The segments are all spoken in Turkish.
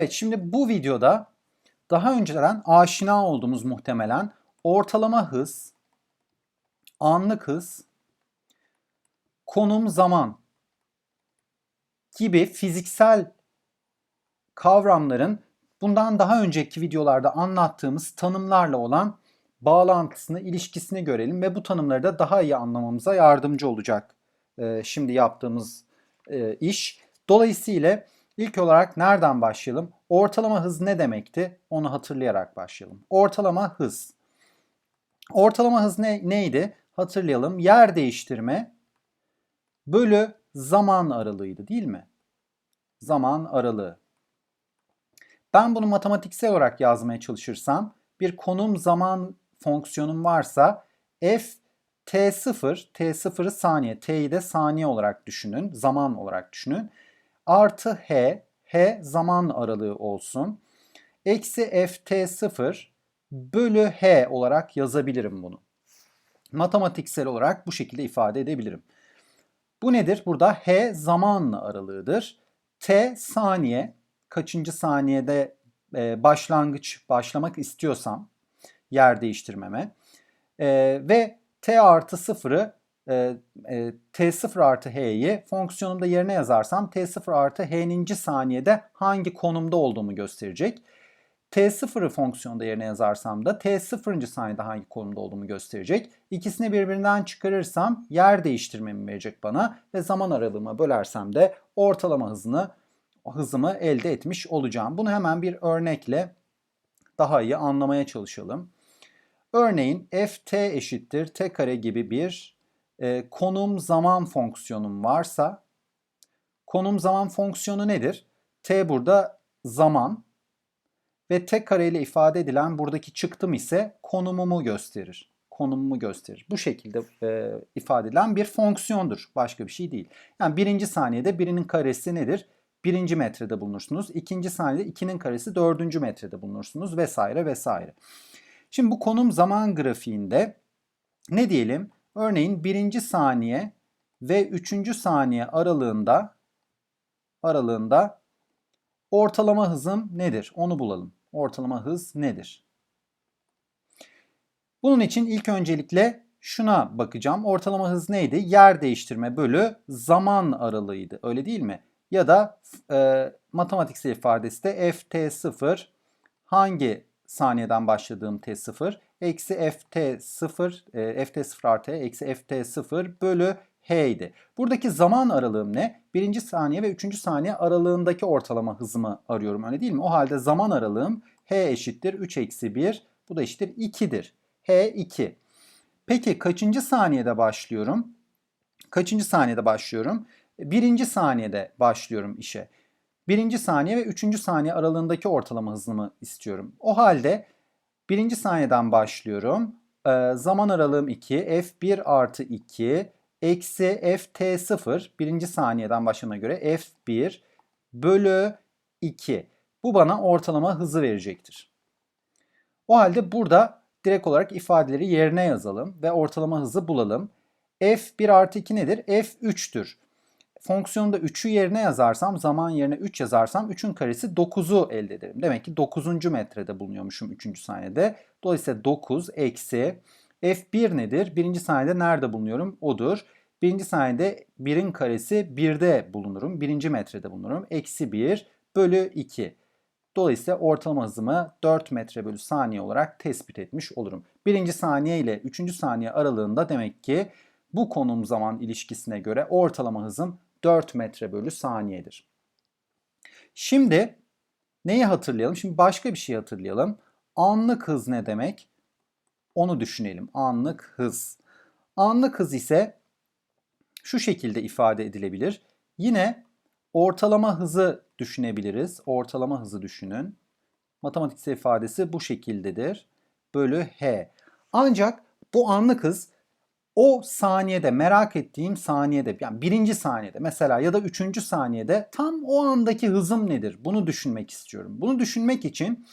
Evet şimdi bu videoda daha önceden aşina olduğumuz muhtemelen ortalama hız, anlık hız, konum zaman gibi fiziksel kavramların bundan daha önceki videolarda anlattığımız tanımlarla olan bağlantısını, ilişkisini görelim ve bu tanımları da daha iyi anlamamıza yardımcı olacak e, şimdi yaptığımız e, iş. Dolayısıyla ilk olarak nereden başlayalım? Ortalama hız ne demekti? Onu hatırlayarak başlayalım. Ortalama hız. Ortalama hız ne, neydi? Hatırlayalım. Yer değiştirme bölü zaman aralığıydı değil mi? Zaman aralığı. Ben bunu matematiksel olarak yazmaya çalışırsam bir konum zaman fonksiyonum varsa f t0, t0'ı saniye, t'yi de saniye olarak düşünün, zaman olarak düşünün. Artı h, h zaman aralığı olsun. Eksi ft0 bölü h olarak yazabilirim bunu. Matematiksel olarak bu şekilde ifade edebilirim. Bu nedir? Burada h zaman aralığıdır. T saniye, kaçıncı saniyede e, başlangıç başlamak istiyorsam yer değiştirmeme e, ve t artı sıfırı e, e, t0 artı h'yi fonksiyonumda yerine yazarsam t0 artı h'ninci saniyede hangi konumda olduğumu gösterecek. T0'ı fonksiyonda yerine yazarsam da T0. saniyede hangi konumda olduğumu gösterecek. İkisini birbirinden çıkarırsam yer değiştirmemi verecek bana ve zaman aralığıma bölersem de ortalama hızını hızımı elde etmiş olacağım. Bunu hemen bir örnekle daha iyi anlamaya çalışalım. Örneğin ft eşittir t kare gibi bir e, konum zaman fonksiyonum varsa konum zaman fonksiyonu nedir? t burada zaman ve t kare ile ifade edilen buradaki çıktım ise konumumu gösterir. Konumumu gösterir. Bu şekilde e, ifade edilen bir fonksiyondur. Başka bir şey değil. Yani birinci saniyede birinin karesi nedir? Birinci metrede bulunursunuz. İkinci saniyede ikinin karesi dördüncü metrede bulunursunuz vesaire vesaire. Şimdi bu konum zaman grafiğinde ne diyelim? Örneğin birinci saniye ve üçüncü saniye aralığında aralığında ortalama hızım nedir? Onu bulalım. Ortalama hız nedir? Bunun için ilk öncelikle şuna bakacağım. Ortalama hız neydi? Yer değiştirme bölü zaman aralığıydı. Öyle değil mi? Ya da e, matematiksel ifadesi de ft0 hangi saniyeden başladığım t0 eksi ft0 e, ft0 artı e, eksi ft0 bölü h idi. Buradaki zaman aralığım ne? Birinci saniye ve üçüncü saniye aralığındaki ortalama hızımı arıyorum öyle değil mi? O halde zaman aralığım h eşittir 3 eksi 1 bu da eşittir 2'dir. h 2. Peki kaçıncı saniyede başlıyorum? Kaçıncı saniyede başlıyorum? Birinci saniyede başlıyorum işe. Birinci saniye ve üçüncü saniye aralığındaki ortalama hızımı istiyorum. O halde birinci saniyeden başlıyorum. Ee, zaman aralığım 2, f1 artı 2 eksi ft0 birinci saniyeden başlamana göre f1 bölü 2. Bu bana ortalama hızı verecektir. O halde burada direkt olarak ifadeleri yerine yazalım ve ortalama hızı bulalım. f1 artı 2 nedir? f3'tür. Fonksiyonda 3'ü yerine yazarsam, zaman yerine 3 yazarsam 3'ün karesi 9'u elde ederim. Demek ki 9. metrede bulunuyormuşum 3. saniyede. Dolayısıyla 9 eksi f1 nedir? 1. saniyede nerede bulunuyorum? Odur. 1. saniyede 1'in karesi 1'de bulunurum. 1. metrede bulunurum. Eksi 1 bölü 2. Dolayısıyla ortalama hızımı 4 metre bölü saniye olarak tespit etmiş olurum. 1. saniye ile 3. saniye aralığında demek ki bu konum zaman ilişkisine göre ortalama hızım 4 metre bölü saniyedir. Şimdi neyi hatırlayalım? Şimdi başka bir şey hatırlayalım. Anlık hız ne demek? Onu düşünelim. Anlık hız. Anlık hız ise şu şekilde ifade edilebilir. Yine ortalama hızı düşünebiliriz. Ortalama hızı düşünün. Matematiksel ifadesi bu şekildedir. Bölü h. Ancak bu anlık hız o saniyede merak ettiğim saniyede yani birinci saniyede mesela ya da üçüncü saniyede tam o andaki hızım nedir? Bunu düşünmek istiyorum. Bunu düşünmek için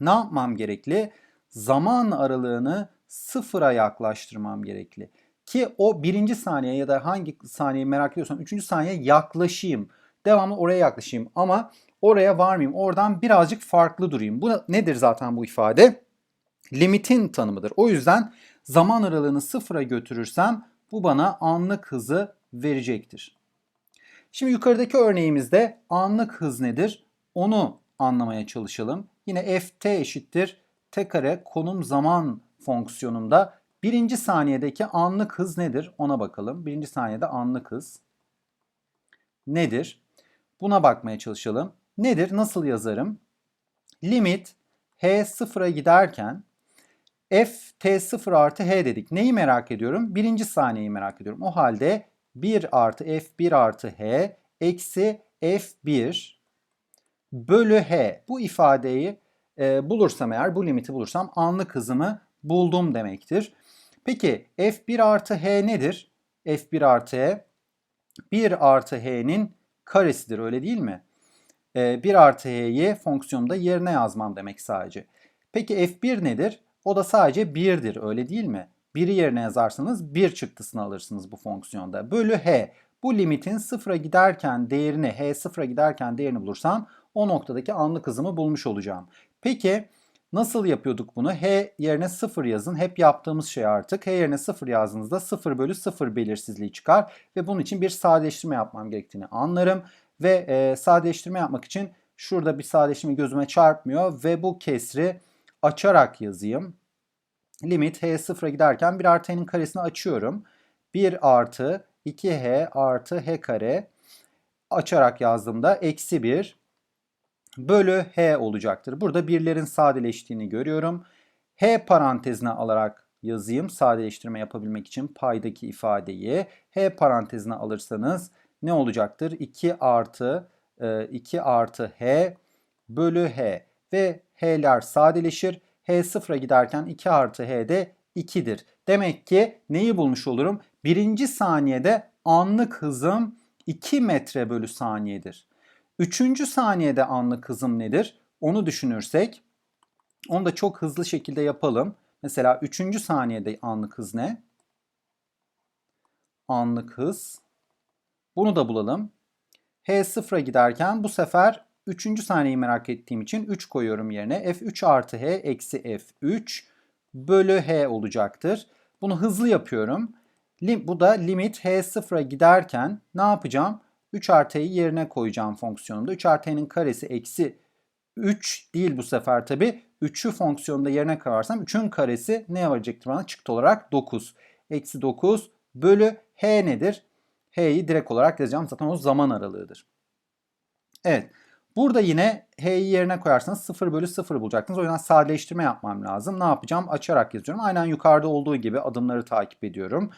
ne yapmam gerekli? Zaman aralığını sıfıra yaklaştırmam gerekli. Ki o birinci saniye ya da hangi saniyeyi merak ediyorsam üçüncü saniye yaklaşayım. Devamlı oraya yaklaşayım ama oraya varmayayım. Oradan birazcık farklı durayım. Bu nedir zaten bu ifade? Limitin tanımıdır. O yüzden zaman aralığını sıfıra götürürsem bu bana anlık hızı verecektir. Şimdi yukarıdaki örneğimizde anlık hız nedir? Onu anlamaya çalışalım. Yine ft eşittir t kare konum zaman fonksiyonunda birinci saniyedeki anlık hız nedir? Ona bakalım. Birinci saniyede anlık hız nedir? Buna bakmaya çalışalım. Nedir? Nasıl yazarım? Limit h sıfıra giderken f t sıfır artı h dedik. Neyi merak ediyorum? Birinci saniyeyi merak ediyorum. O halde 1 artı f1 artı h eksi f1 bölü h. Bu ifadeyi e, bulursam eğer, bu limiti bulursam anlık hızımı buldum demektir. Peki f1 artı h nedir? f1 artı h 1 artı h'nin karesidir öyle değil mi? E, 1 artı h'yi fonksiyonda yerine yazmam demek sadece. Peki f1 nedir? O da sadece 1'dir öyle değil mi? 1'i yerine yazarsanız 1 çıktısını alırsınız bu fonksiyonda. Bölü h. Bu limitin sıfıra giderken değerini, h sıfıra giderken değerini bulursam o noktadaki anlık hızımı bulmuş olacağım. Peki nasıl yapıyorduk bunu? H yerine 0 yazın. Hep yaptığımız şey artık. H yerine 0 yazdığınızda 0 bölü 0 belirsizliği çıkar. Ve bunun için bir sadeleştirme yapmam gerektiğini anlarım. Ve e, sadeleştirme yapmak için şurada bir sadeleştirme gözüme çarpmıyor. Ve bu kesri açarak yazayım. Limit h sıfıra giderken 1 artı h'nin karesini açıyorum. 1 artı 2h artı h kare açarak yazdığımda eksi 1 bölü h olacaktır. Burada birlerin sadeleştiğini görüyorum. h parantezine alarak yazayım sadeleştirme yapabilmek için paydaki ifadeyi. h parantezine alırsanız ne olacaktır? 2 artı 2 e, artı h bölü h ve h'ler sadeleşir. h sıfıra giderken 2 artı h de 2'dir. Demek ki neyi bulmuş olurum? Birinci saniyede anlık hızım 2 metre bölü saniyedir. Üçüncü saniyede anlık hızım nedir? Onu düşünürsek onu da çok hızlı şekilde yapalım. Mesela üçüncü saniyede anlık hız ne? Anlık hız. Bunu da bulalım. H sıfıra giderken bu sefer üçüncü saniyeyi merak ettiğim için 3 koyuyorum yerine. F3 artı H eksi F3 bölü H olacaktır. Bunu hızlı yapıyorum. Bu da limit H sıfıra giderken ne yapacağım? 3 artıyı yerine koyacağım fonksiyonumda. 3 artı'nın karesi eksi 3 değil bu sefer tabi. 3'ü fonksiyonda yerine koyarsam 3'ün karesi ne verecektir bana? Çıktı olarak 9. Eksi 9 bölü h nedir? h'yi direkt olarak yazacağım. Zaten o zaman aralığıdır. Evet. Burada yine h'yi yerine koyarsanız 0 bölü 0 bulacaksınız. O yüzden sadeleştirme yapmam lazım. Ne yapacağım? Açarak yazıyorum. Aynen yukarıda olduğu gibi adımları takip ediyorum.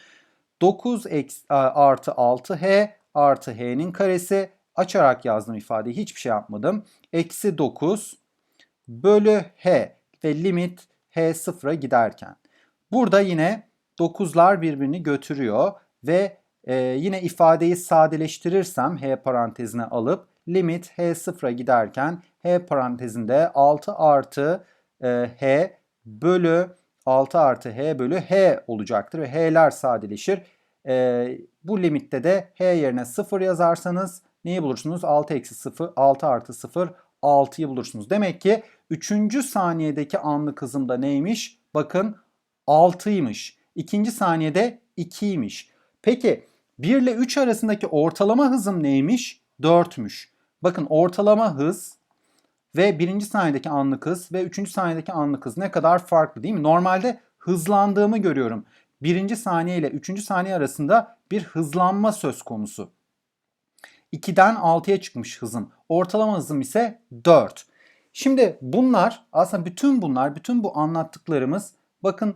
9 artı 6h artı h'nin karesi açarak yazdım ifadeyi hiçbir şey yapmadım. Eksi 9 bölü h ve limit h sıfıra giderken. Burada yine 9'lar birbirini götürüyor ve e, yine ifadeyi sadeleştirirsem h parantezine alıp limit h sıfıra giderken h parantezinde 6 artı e, h bölü 6 artı h bölü h olacaktır ve h'ler sadeleşir. E, bu limitte de h yerine 0 yazarsanız neyi bulursunuz? 6 eksi 0, 6 artı 0, 6'yı bulursunuz. Demek ki 3. saniyedeki anlık hızım da neymiş? Bakın 6'ymış. 2. saniyede 2'ymiş. Peki 1 ile 3 arasındaki ortalama hızım neymiş? 4'müş. Bakın ortalama hız ve 1. saniyedeki anlık hız ve 3. saniyedeki anlık hız ne kadar farklı değil mi? Normalde hızlandığımı görüyorum birinci saniye ile üçüncü saniye arasında bir hızlanma söz konusu. 2'den 6'ya çıkmış hızım. Ortalama hızım ise 4. Şimdi bunlar aslında bütün bunlar, bütün bu anlattıklarımız bakın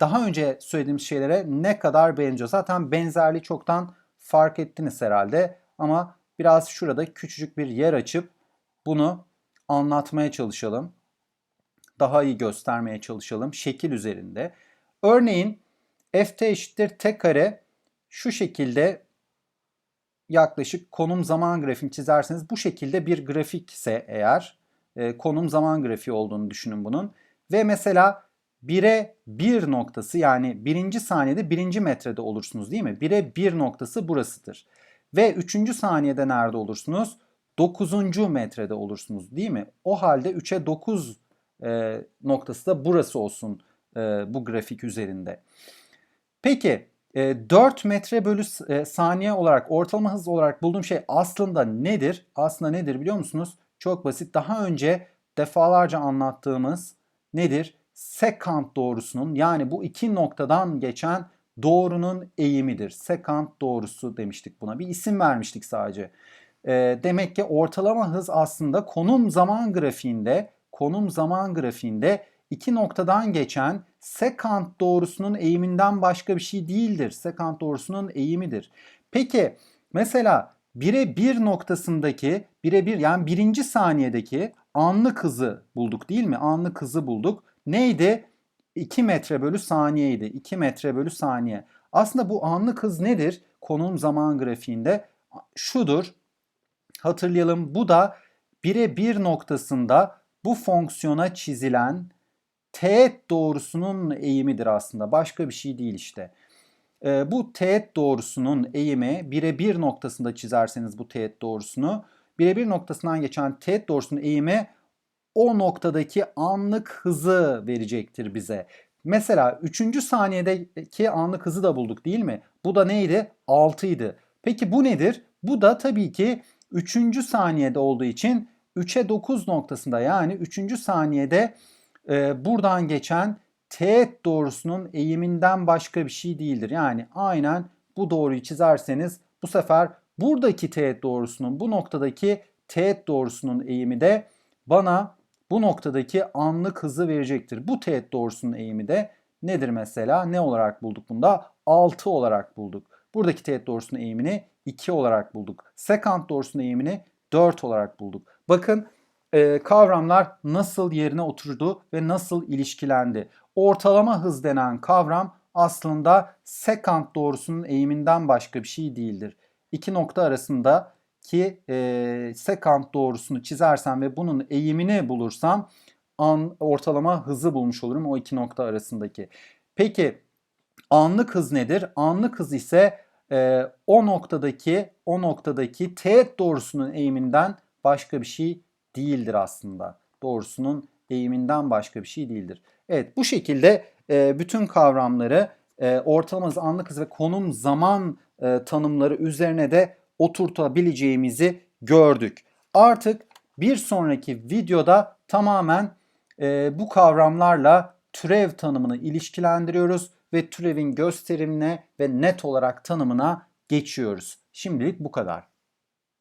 daha önce söylediğimiz şeylere ne kadar benziyor. Zaten benzerliği çoktan fark ettiniz herhalde. Ama biraz şurada küçücük bir yer açıp bunu anlatmaya çalışalım. Daha iyi göstermeye çalışalım şekil üzerinde. Örneğin ft eşittir t kare şu şekilde yaklaşık konum zaman grafiğini çizerseniz bu şekilde bir grafikse eğer e, konum zaman grafiği olduğunu düşünün bunun. Ve mesela 1'e 1 noktası yani birinci saniyede birinci metrede olursunuz değil mi? 1'e 1 noktası burasıdır. Ve 3. saniyede nerede olursunuz? 9. metrede olursunuz değil mi? O halde 3'e 9 e, noktası da burası olsun e, bu grafik üzerinde. Peki e, 4 metre bölü e, saniye olarak ortalama hız olarak bulduğum şey aslında nedir? Aslında nedir biliyor musunuz? Çok basit. Daha önce defalarca anlattığımız nedir? Sekant doğrusunun yani bu iki noktadan geçen doğrunun eğimidir. Sekant doğrusu demiştik buna. Bir isim vermiştik sadece. E, demek ki ortalama hız aslında konum zaman grafiğinde konum zaman grafiğinde iki noktadan geçen sekant doğrusunun eğiminden başka bir şey değildir. Sekant doğrusunun eğimidir. Peki mesela bire bir noktasındaki bire bir yani birinci saniyedeki anlık hızı bulduk değil mi? Anlık hızı bulduk. Neydi? 2 metre bölü saniyeydi. 2 metre bölü saniye. Aslında bu anlık hız nedir? Konum zaman grafiğinde şudur. Hatırlayalım bu da bire bir noktasında bu fonksiyona çizilen teğet doğrusunun eğimidir aslında. Başka bir şey değil işte. E, bu teğet doğrusunun eğimi birebir noktasında çizerseniz bu teğet doğrusunu birebir noktasından geçen teğet doğrusunun eğimi o noktadaki anlık hızı verecektir bize. Mesela 3. saniyedeki anlık hızı da bulduk değil mi? Bu da neydi? 6 idi. Peki bu nedir? Bu da tabii ki 3. saniyede olduğu için 3'e 9 noktasında yani 3. saniyede e, buradan geçen teğet doğrusunun eğiminden başka bir şey değildir. Yani aynen bu doğruyu çizerseniz bu sefer buradaki teğet doğrusunun bu noktadaki teğet doğrusunun eğimi de bana bu noktadaki anlık hızı verecektir. Bu teğet doğrusunun eğimi de nedir mesela? Ne olarak bulduk bunda? 6 olarak bulduk. Buradaki teğet doğrusunun eğimini 2 olarak bulduk. Sekant doğrusunun eğimini 4 olarak bulduk. Bakın e, kavramlar nasıl yerine oturdu ve nasıl ilişkilendi. Ortalama hız denen kavram aslında sekant doğrusunun eğiminden başka bir şey değildir. İki nokta arasında ki e, sekant doğrusunu çizersem ve bunun eğimini bulursam an, ortalama hızı bulmuş olurum o iki nokta arasındaki. Peki anlık hız nedir? Anlık hız ise e, o noktadaki o noktadaki teğet doğrusunun eğiminden başka bir şey değildir aslında. Doğrusunun eğiminden başka bir şey değildir. Evet bu şekilde e, bütün kavramları e, ortalama hız, anlık hız ve konum zaman e, tanımları üzerine de oturtabileceğimizi gördük. Artık bir sonraki videoda tamamen e, bu kavramlarla türev tanımını ilişkilendiriyoruz ve türevin gösterimine ve net olarak tanımına geçiyoruz. Şimdilik bu kadar.